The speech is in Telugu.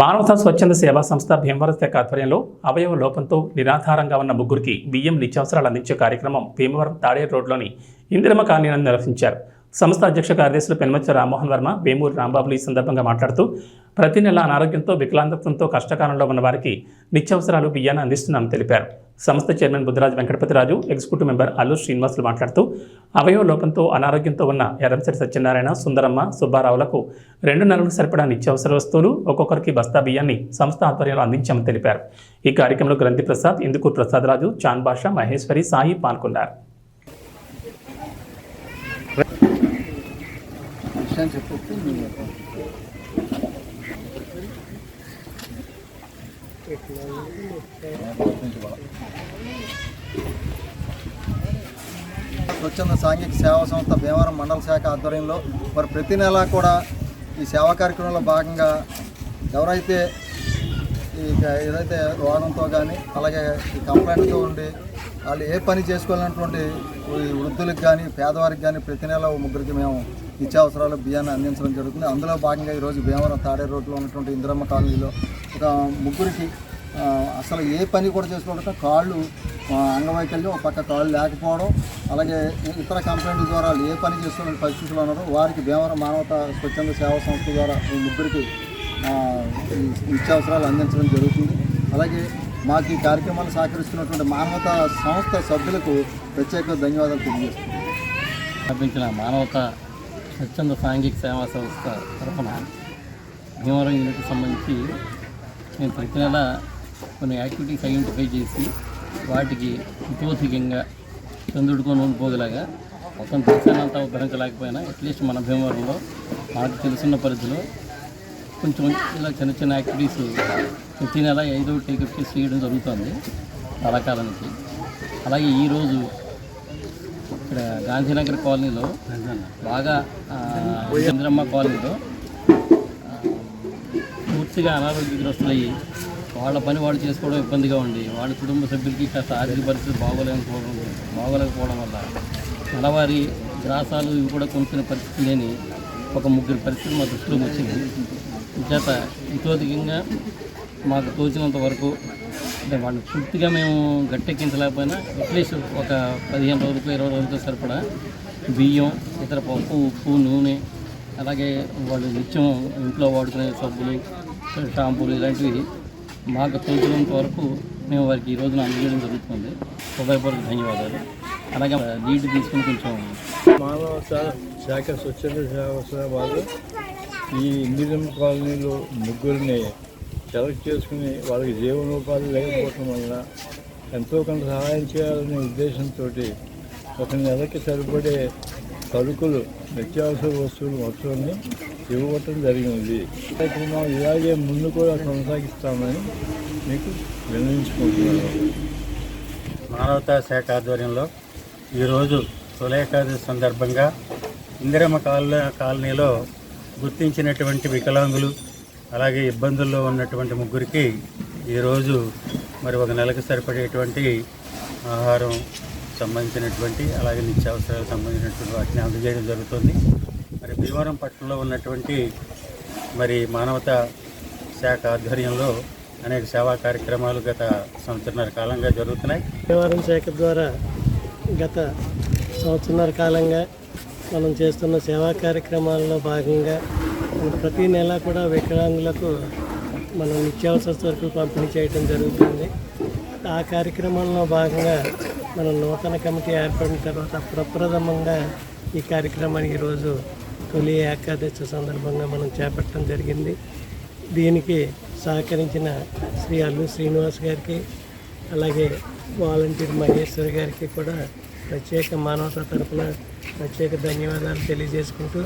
మానవతా స్వచ్ఛంద సేవా సంస్థ భీమవరం శాఖ ఆధ్వర్యంలో అవయవ లోపంతో నిరాధారంగా ఉన్న ముగ్గురికి బియ్యం నిత్యావసరాలు అందించే కార్యక్రమం భీమవరం తాడేరు రోడ్లోని ఇందిరమ్మ కాలనీలను నిర్వహించారు. సంస్థ అధ్యక్ష కార్యదర్శులు పెన్మచ్చ రామ్మోహన్ వర్మ వేమూరి రాంబాబులు ఈ సందర్భంగా మాట్లాడుతూ ప్రతి నెల అనారోగ్యంతో వికలాంగత్వంతో కష్టకాలంలో ఉన్న వారికి నిత్యావసరాలు బియ్యాన్ని అందిస్తున్నామని తెలిపారు. సంస్థ chairman Buddharaju Venkatapathiraju executive member Allu Srinivasulu మాట్లాడుతూ అవయవ లోపంతో అనారోగ్యంతో ఉన్న ఎర్రంశెట్టి సత్యనారాయణ సుందరమ్మ సుబ్బారావులకు రెండు నెలలకు సరిపడా నిత్యావసర వస్తువులు ఒక్కొక్కరికి బస్తా బియ్యాన్ని సంస్థ ఆధ్వర్యంలో అందించామని తెలిపారు. ఈ కార్యక్రమంలో గ్రంథి ప్రసాద్ ఇందుకూరు ప్రసాదరాజు చాన్ బాషా మహేశ్వరి సాయి పాల్గొన్నారు. స్వచ్ఛంద సాంఘిక సేవా సంస్థ భీమవరం మండల శాఖ ఆధ్వర్యంలో మరి ప్రతి నెల కూడా ఈ సేవా కార్యక్రమంలో భాగంగా ఎవరైతే ఈ ఏదైతే రోగంతో కానీ అలాగే ఈ కంప్లైంట్తో ఉండి వాళ్ళు ఏ పని చేసుకోవాలన్నటువంటి ఈ వృద్ధులకు కానీ పేదవారికి కానీ ప్రతి నెల ముగ్గురికి మేము నిత్యావసరాలు బియ్యాన్ని అందించడం జరుగుతుంది. అందులో భాగంగా ఈరోజు భీమవరం తాడే రోడ్లో ఉన్నటువంటి ఇందిరమ్మ కాలనీలో ముగ్గురికి అసలు ఏ పని కూడా చేసుకోవడం కాళ్ళు అంగవైకల్యం ఒక పక్క కాళ్ళు లేకపోవడం అలాగే ఇతర కంప్లైంట్ ద్వారా ఏ పని చేసుకునే పరిస్థితులు ఉన్నారో వారికి భీమవరం మానవతా స్వచ్ఛంద సేవా సంస్థ ద్వారా ఈ ముగ్గురికి నిత్యావసరాలు అందించడం జరుగుతుంది. అలాగే మాకు ఈ కార్యక్రమాలు సహకరిస్తున్నటువంటి మానవతా సంస్థ సభ్యులకు ప్రత్యేక ధన్యవాదాలు తెలియజేస్తున్నాను స్థాపించిన మానవత స్వచ్ఛంద సాంఘిక సేవా సంస్థ తరఫున భీమవరం యూనిట్కి సంబంధించి మేము ప్రతి నెల కొన్ని యాక్టివిటీస్ ఐడెంటిఫై చేసి వాటికి హితోధికంగా చంద్రుడుకొని ఉండిపోగలాగా మొత్తం దేశాన్ని అంతా భరించలేకపోయినా అట్లీస్ట్ మన భీమవరంలో మనకు తెలుసున్న పరిధిలో కొంచెం ఇలా చిన్న చిన్న యాక్టివిటీస్ ప్రతి నెల ఐదో చేసి చేయడం జరుగుతుంది చాలా అలాగే ఈరోజు ఇక్కడ గాంధీనగర్ కాలనీలో బాగా చంద్రమ్మ కాలనీలో పూర్తిగా అనారోగ్యగ్రస్తులయ్యి వాళ్ళ పని వాళ్ళు చేసుకోవడం ఇబ్బందిగా ఉంది. వాళ్ళ కుటుంబ సభ్యులకి కాస్త ఆర్థిక పరిస్థితి బాగోలేకపోవడం బాగోలేకపోవడం వల్ల నెలవారీ గ్రాసాలు ఇవి కూడా కొనుక్కునే పరిస్థితి లేని ఒక ముగ్గురు పరిస్థితి మా దృష్టిలోకి వచ్చింది. చేత ఇతోధికంగా మాకు తోచినంత వరకు అంటే వాళ్ళని పూర్తిగా మేము గట్టెక్కించలేకపోయినా అట్లీస్ట్ ఒక పదిహేను రోజులకు ఇరవై రోజులకు సరిపడా బియ్యం ఇతర పప్పు ఉప్పు నూనె అలాగే వాళ్ళు నిత్యం ఇంట్లో వాడుకునే సబ్బులు షాంపూలు ఇలాంటివి మాకు తోచినంత వరకు మేము వారికి ఈ రోజున అందజేయడం జరుగుతుంది. హృదయపూర్వక ధన్యవాదాలు. అలాగే నీటి తీసుకుని కొంచెం మానవ శాఖ స్వచ్ఛంద సేవ వాళ్ళు ఈ ఇందిరం కాలనీలో ముగ్గురిని సెలెక్ట్ చేసుకుని వాళ్ళకి జీవనోపాధి లేకపోవటం వలన ఎంతో కొంత సహాయం చేయాలనే ఉద్దేశంతో ఒక నెలకి సరిపడే సరుకులు నిత్యావసర వస్తువులు మొత్తాన్ని ఇవ్వటం జరిగింది. కార్యక్రమం ఇలాగే ముందు కూడా కొనసాగిస్తామని మీకు విన్నవించుకుంటున్నాను. మానవతా శాఖ ఆధ్వర్యంలో ఈరోజు తొలేకాదశి సందర్భంగా ఇందిరమ్మ కాలనీ కాలనీలో గుర్తించినటువంటి వికలాంగులు అలాగే ఇబ్బందుల్లో ఉన్నటువంటి ముగ్గురికి ఈరోజు మరి ఒక నెలకు సరిపడేటువంటి ఆహారం సంబంధించినటువంటి అలాగే నిత్యావసరాలకు సంబంధించినటువంటి వాటిని అందజేయడం జరుగుతుంది. మరి భీమవరం పట్టణంలో ఉన్నటువంటి మరి మానవతా శాఖ ఆధ్వర్యంలో అనేక సేవా కార్యక్రమాలు గత సంవత్సరన్నర కాలంగా జరుగుతున్నాయి. భీమవరం శాఖ ద్వారా గత సంవత్సరన్నర కాలంగా మనం చేస్తున్న సేవా కార్యక్రమాల్లో భాగంగా ప్రతి నెల కూడా వికలాంగులకు మనం నిత్యావసర సరుకులు పంపిణీ చేయడం జరుగుతుంది. ఆ కార్యక్రమంలో భాగంగా మనం నూతన కమిటీ ఏర్పడిన తర్వాత ప్రప్రథమంగా ఈ కార్యక్రమాన్ని ఈరోజు తొలి ఏకాదశి సందర్భంగా మనం చేపట్టడం జరిగింది. దీనికి సహకరించిన శ్రీ అల్లు శ్రీనివాస్ గారికి అలాగే వాలంటీర్ మహేశ్వర్ గారికి కూడా ప్రత్యేక మానవత తరఫున ప్రత్యేక ధన్యవాదాలు తెలియజేసుకుంటూ